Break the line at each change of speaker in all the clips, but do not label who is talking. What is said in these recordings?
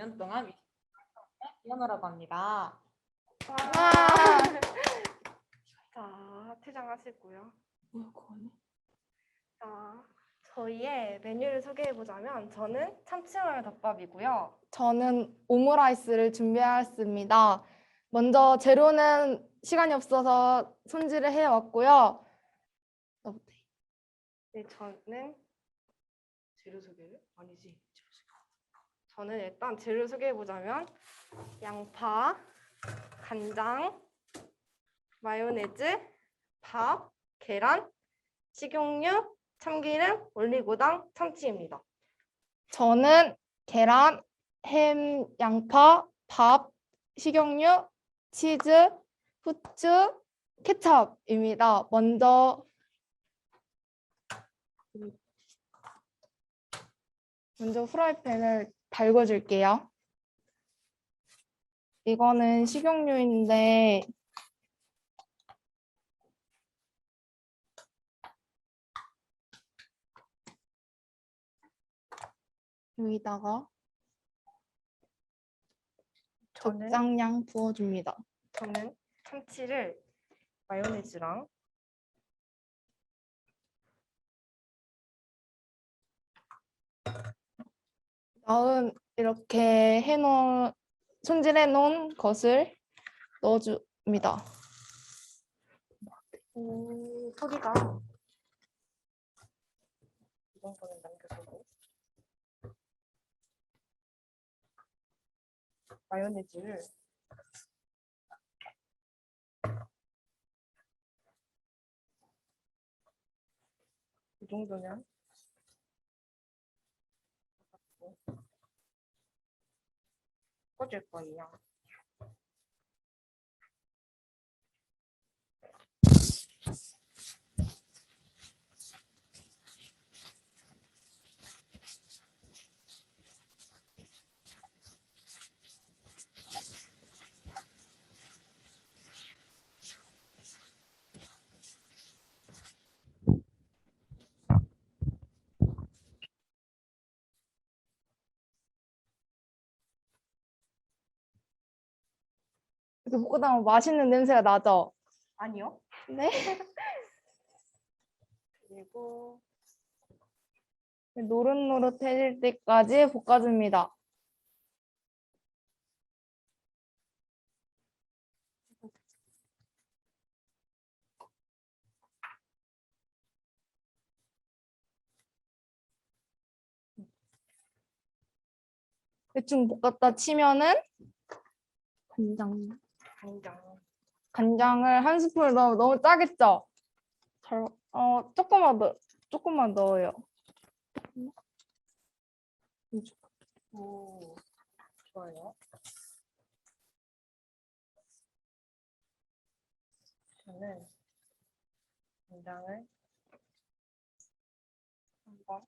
5년 동안 이현우라고 합니다.
자, 퇴장하시고요.
뭐야?
자, 저희의 메뉴를 소개해 보자면 저는 참치마요 덮밥이고요.
저는 오므라이스를 준비하였습니다. 먼저 재료는 시간이 없어서 손질을 해왔고요.
네, 저는
재료 소개를? 아니지.
저는 일단 재료 소개해 보자면 양파, 간장, 마요네즈, 밥, 계란, 식용유, 참기름, 올리고당, 참치입니다.
저는 계란, 햄, 양파, 밥, 식용유, 치즈, 후추, 케첩입니다. 먼저 먼저 후라이팬을 달궈줄게요. 이거는 식용유인데 여기다가
저는
적당량 부어줍니다.
저는 참치를 마요네즈랑
다음 이렇게 해놓은 손질해 놓은 것을 넣어줍니다.
오, 소리가
이번 거는 남겨두고. 마요네즈를 이 정도면 꽂을 거예요.
볶고 나면 맛있는 냄새가 나죠?
아니요.
네.
그리고
노릇노릇해질 때까지 볶아줍니다. 대충 볶았다 치면은 간장
간장
간장을 한 스푼 넣으면 너무 짜겠죠? 잘, 어 조금만 더 조금만 넣어요.
오, 좋아요. 저는 간장을 한 번,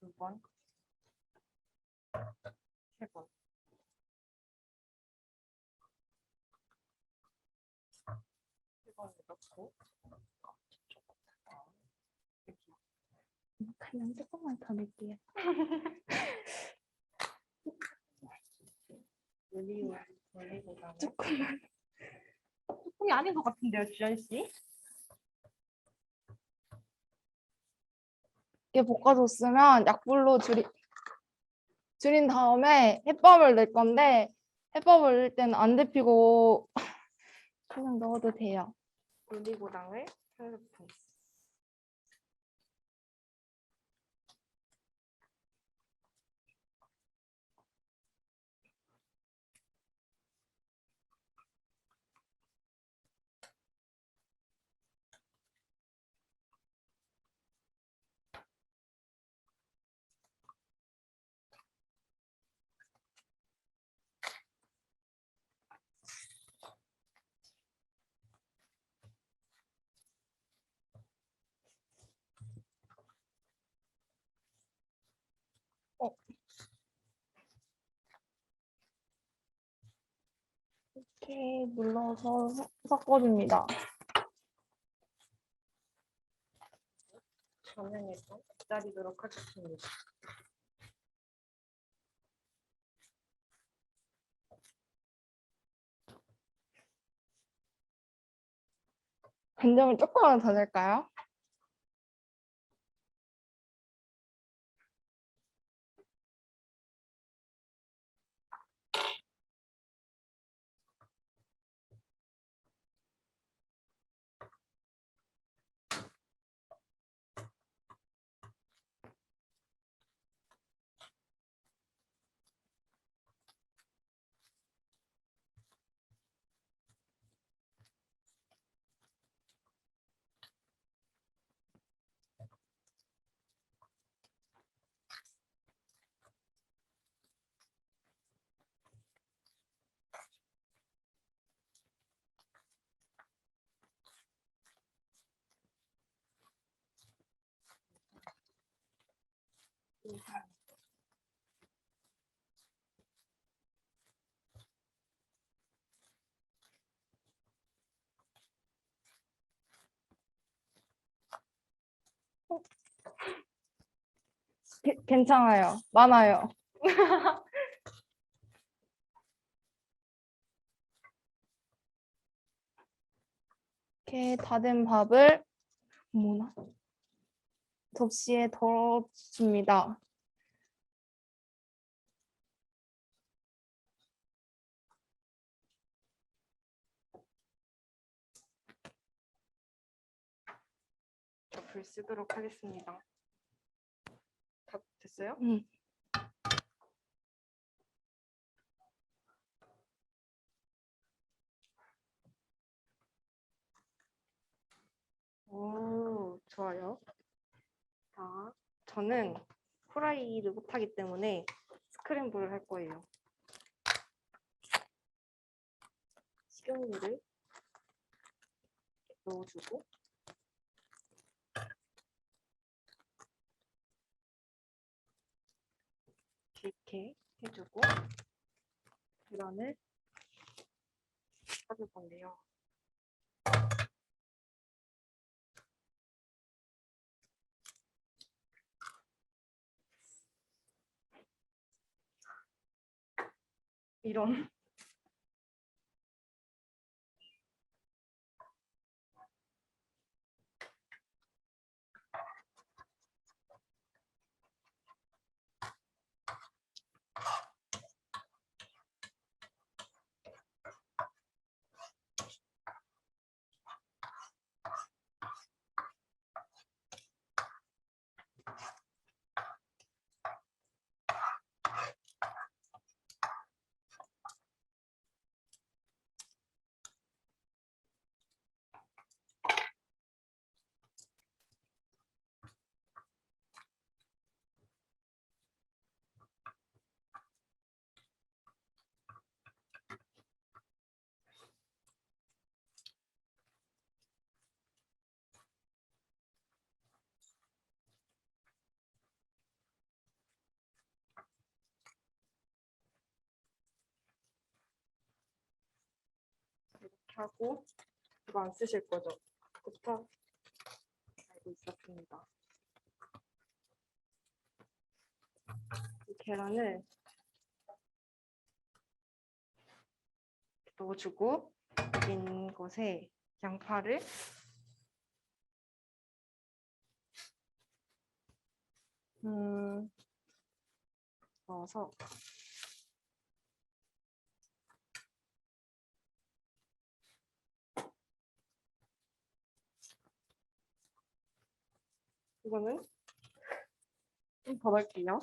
두 번, 세 번. 넣고
그냥 조금만 더 넣을게요. 조금만.
조금이 아닌 것 같은데요, 주연 씨?
이렇게 볶아줬으면 약불로 줄이, 줄인 다음에 햇밥을 넣을 건데 햇밥을 넣을 때는 안 데피고 그냥 넣어도 돼요.
올리고당을 한스 어.
이렇게 눌러서 섞어줍니다.
전면에서 기다리도록 하겠습니다.
간장을 조금만 더 넣을까요? 게- 괜찮아요. 많아요. 이렇게 다 된 밥을 뭐나 접시에 덜어줍니다.
불 쓰도록 하겠습니다. 다 됐어요?
음.
오, 좋아요. 자, 저는 후라이를 못하기 때문에 스크램블을 할 거예요. 식용유를 넣어주고 이렇게 해주고 계란을 싸줄 건데요. 이런 하고 이거 안 쓰실 거죠? 부터 알고 있었습니다. 이 계란을 넣어주고 빈 곳에 양파를 음, 넣어서 이거는 좀 더 넣을게요.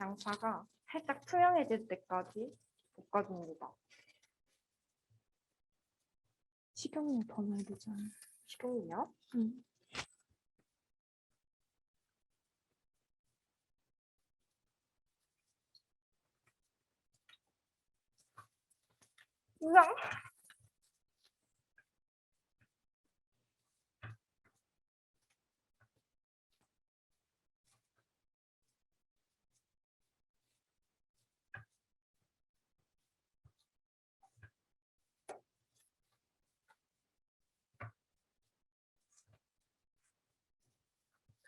양파가 살짝 투명해질 때까지 볶아줍니다.
식용유 더 넣어야 되잖아.
식용유요?
응.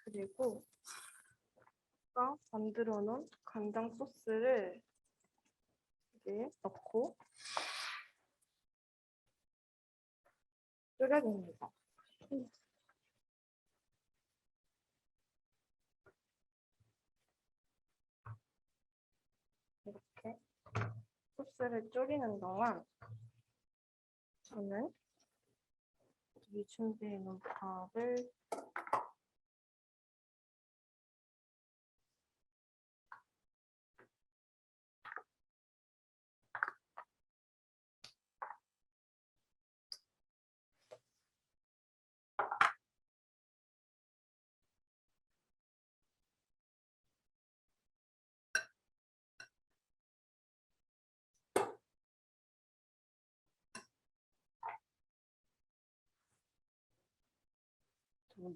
그리고 아까 만들어 놓은 간장 소스를 이제 넣고 끓여줍니다. 이렇게 소스를 졸이는 동안 저는 이 준비해 놓은 밥을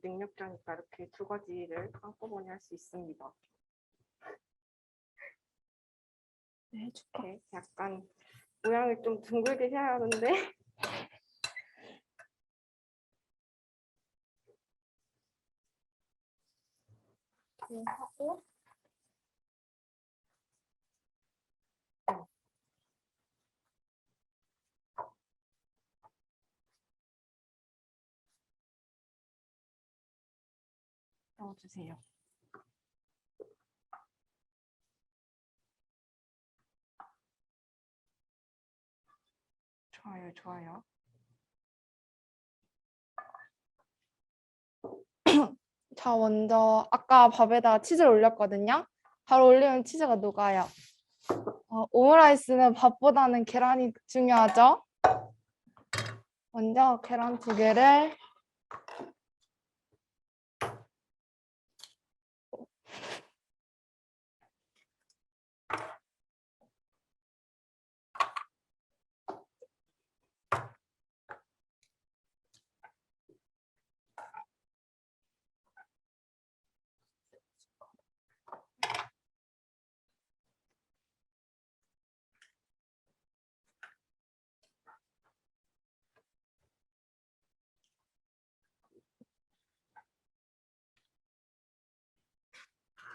능력자니까 이렇게 두 가지를 한꺼번에 할 수 있습니다.
네, 해줄까?
이렇게 약간 모양을 좀 둥글게 해야 하는데 이렇게 하고 넣어주세요. 좋아요, 좋아요.
자, 먼저 아까 밥에다가 치즈를 올렸거든요. 바로 올리면 치즈가 녹아요. 어, 오므라이스는 밥보다는 계란이 중요하죠. 먼저 계란 두 개를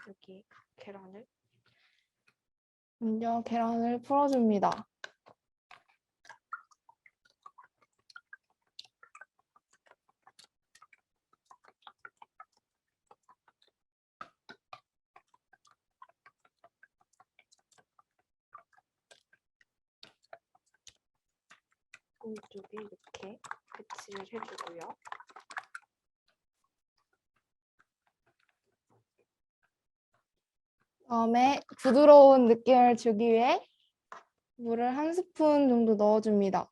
여기 계란을
먼저 계란을 풀어줍니다.
오른쪽에 이렇게 배치를 해주고요.
다음에 부드러운 느낌을 주기 위해 물을 한 스푼 정도 넣어줍니다.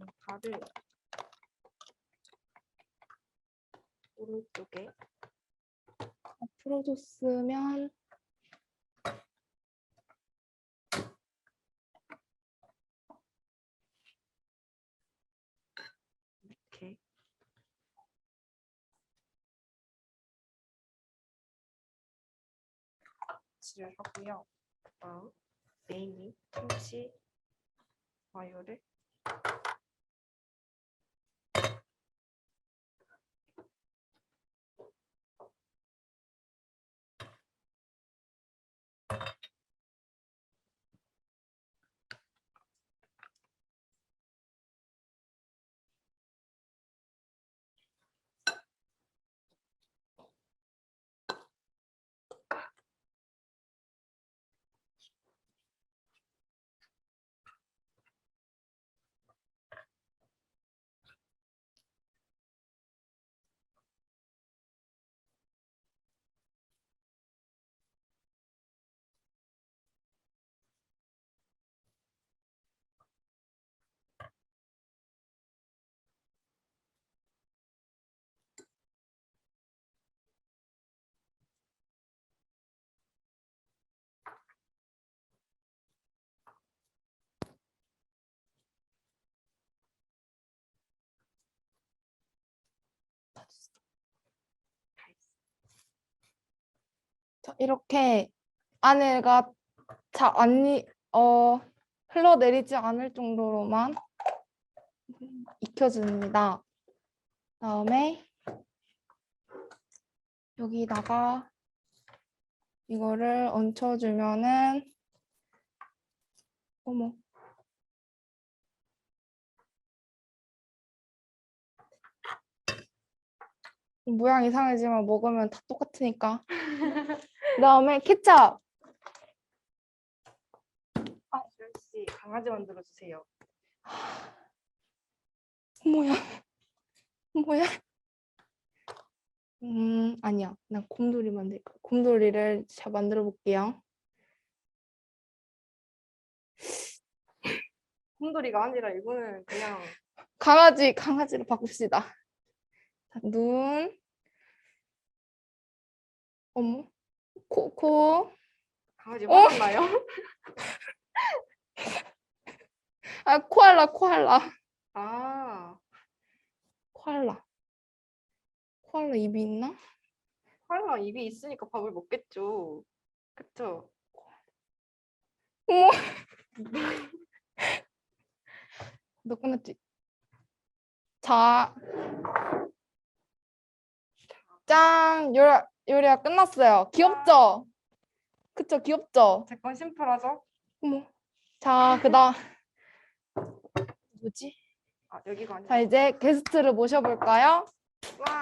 음, 밥을 오른쪽에
풀어줬으면
이렇게 배치를 하고요. 그다음 메인이 김치 마요를
자, 이렇게 안에가 잘안 어 흘러내리지 않을 정도로만 익혀줍니다. 다음에 여기다가 이거를 얹혀주면은 어머 모양 이상하지만 먹으면 다 똑같으니까 그다음에 케첩.
아, 씨 강아지 만들어 주세요.
뭐야? 뭐야? 음 아니야. 난 곰돌이 만들 거야 곰돌이를 잘 만들어 볼게요.
곰돌이가 아니라 이거는 그냥
강아지 강아지로 바꿉시다. 자, 눈. 어머 코 코
강아지
어?
화났나요?
아 코알라 코알라
아,
코알라 코알라 입이 있나
설마 입이 있으니까 밥을 먹겠죠. 그쵸?
어머 너 끝났지 자 짠! 요리, 요리가 끝났어요. 귀엽죠? 그쵸, 귀엽죠?
제 건 심플하죠?
어머. 자, 그 다음. 뭐지?
아, 여기가 아니라.
자, 이제 게스트를 모셔볼까요?
왕.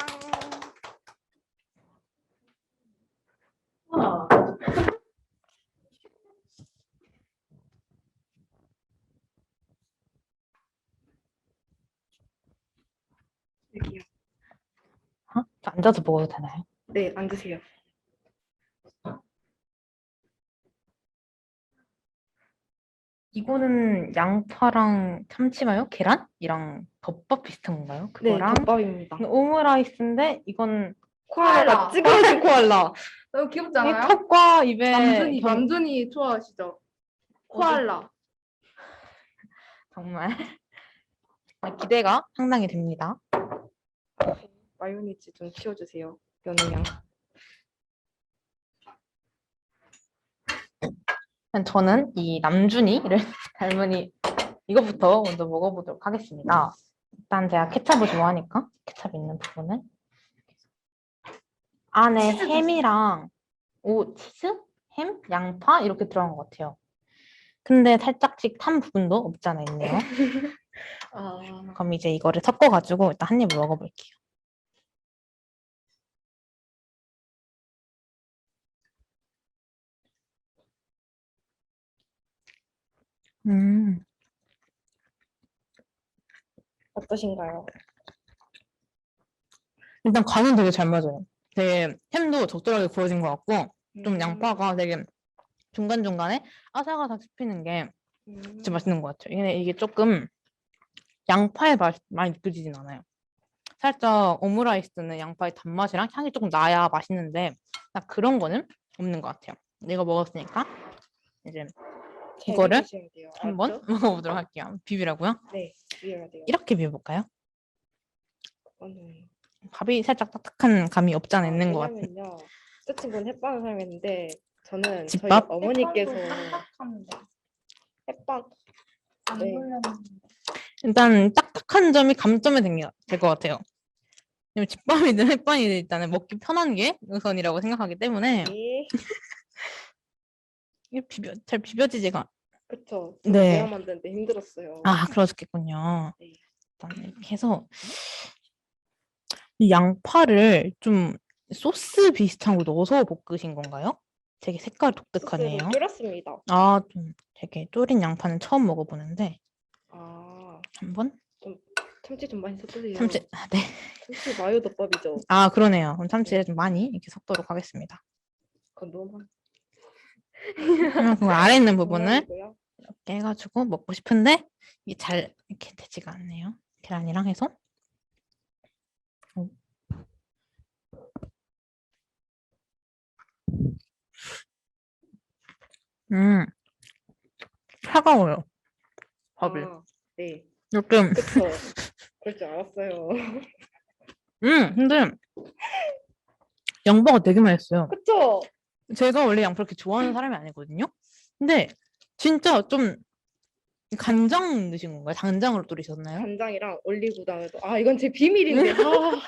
여기요.
어? 저 앉아서 먹어도 되나요?
네, 앉으세요.
이거는 양파랑 참치마요? 계란이랑 덮밥 비슷한 건가요?
네,
그거랑
덮밥입니다.
이거 오므라이스인데 이건
코알라.
코알라 찌그러진 코알라
너무 귀엽지
이
않아요?
턱과 입에
남준이,
경-
남준이 좋아하시죠? 코알라.
정말 아, 기대가 상당히 됩니다.
마요네즈 좀 치워주세요.
일단 저는 이 남준이를 닮은 이 이거부터 먼저 먹어보도록 하겠습니다. 일단 제가 케찹을 좋아하니까 케찹 있는 부분을 안에 햄이랑 오 치즈, 햄, 양파 이렇게 들어간 것 같아요. 근데 살짝씩 탄 부분도 없지 않아 있네요.
아,
그럼 이제 이거를 섞어가지고 일단 한 입을 먹어볼게요. 음.
어떠신가요?
일단 간은 되게 잘 맞아요. 되게 햄도 적절하게 구워진 것 같고 좀
음,
양파가 되게 중간중간에 아삭아삭 씹히는 게
음,
진짜 맛있는 것 같아요. 이게, 이게 조금 양파의 맛 많이 느껴지진 않아요. 살짝 오므라이스는 양파의 단맛이랑 향이 조금 나야 맛있는데 딱 그런 거는 없는 것 같아요. 이거 먹었으니까 이제
잘
이거를. 한번? 먹어보도록 할게요. 비비라고요?
네, 비벼야 돼요.
이렇게 비벼볼까요?
그거는
밥이 살짝 딱딱한 감이 없지 않아 있는 것 같아요.
왜냐면요, 저 친구는 햇반을 사용했는데 저는
집밥?
저희 어머니께서
안
네.
일단 딱딱한 점이 감점이 될것 같아요. 왜냐면 집밥이든 햇반이든 일단은 먹기 편한 게 우선이라고 생각하기 때문에
네,
이게 비벼 잘 비벼지지가
그쵸.
네.
제가 만드는데 힘들었어요.
아 그러셨겠군요.
네.
일단 이렇게 해서 이 양파를 좀 소스 비슷한 거 넣어서 볶으신 건가요? 되게 색깔 독특하네요.
소스를 끓였습니다.
아, 좀 되게 졸인 양파는 처음 먹어보는데
아,
한번
참치 좀 많이 섞으세요.
참치 아, 네.
참치 마요 덮밥이죠.
아 그러네요. 그럼 참치를 좀 많이 이렇게 섞도록 하겠습니다.
그건 너무 많-
그 아래 있는 부분을. 이렇게 해가지고 먹고 싶은데 이게 잘 이렇게 되지가 않네요. 계란이랑 해서. 오. 음, 차가워요. 밥이.
아, 네,
이렇게,
그쵸. 그럴 줄 알았어요.
음, 근데 양파가 되게 맛있어요.
그쵸?
제가 원래 양파 그렇게 좋아하는 사람이 아니거든요. 근데 진짜 좀 간장 넣으신 건가요? 간장으로 졸이셨나요?
간장이랑 올리고당을 또- 아 이건 제 비밀인데 아,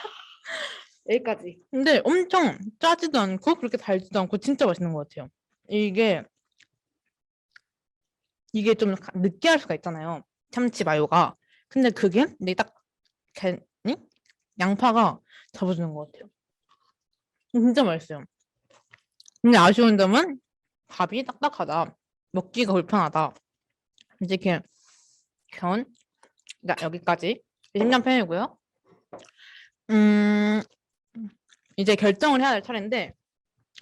여기까지
근데 엄청 짜지도 않고 그렇게 달지도 않고 진짜 맛있는 것 같아요. 이게 이게 좀 가- 느끼할 수가 있잖아요. 참치 마요가. 근데 그게 근데 딱 게- 응? 양파가 잡아주는 것 같아요. 진짜 맛있어요. 근데 아쉬운 점은 밥이 딱딱하다. 먹기가 불편하다. 이제 이렇게 견 그러니까 여기까지 20년 편이고요. 음 이제 결정을 해야 될 차례인데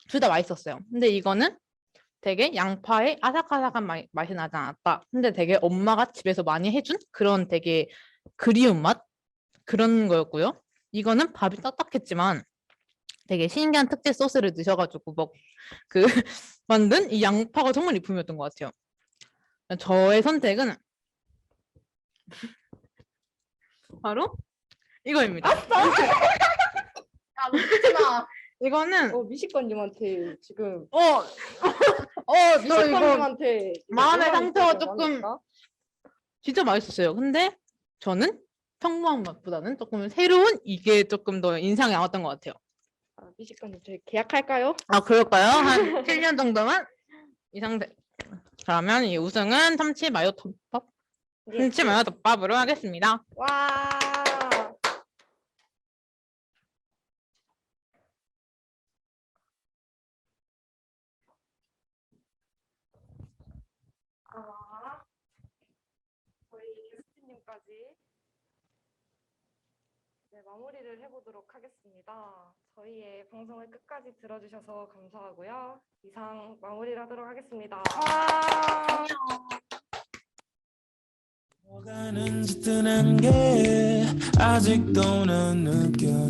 둘 다 맛있었어요. 근데 이거는 되게 양파의 아삭아삭한 마- 맛이 나지 않았다. 근데 되게 엄마가 집에서 많이 해준 그런 되게 그리운 맛 그런 거였고요. 이거는 밥이 딱딱했지만 되게 신기한 특제 소스를 넣으셔가지고 뭐그 만든 이 양파가 정말 일품이었던 것 같아요. 저의 선택은 바로 이거입니다.
아, 먹지 마.
이거는
어 미식관님한테 지금
어, 어, 저 이거
미식관님한테
마음의 상처가 조금
되나?
진짜 맛있었어요. 근데 저는 평범한 맛보다는 조금 새로운 이게 조금 더 인상이 남았던 것 같아요.
아, 미식관님 저희 계약할까요?
아, 그럴까요? 한 7년 정도만 이 상태. 그러면 이 우승은 참치 마요 덮밥,
예.
참치 마요 덮밥으로 하겠습니다.
와 아, 저희 게스트님까지 네, 마무리를 해보도록 하겠습니다. 저희의 방송을 끝까지 들어주셔서 감사하고요. 이상 마무리를 하도록 하겠습니다.
느껴져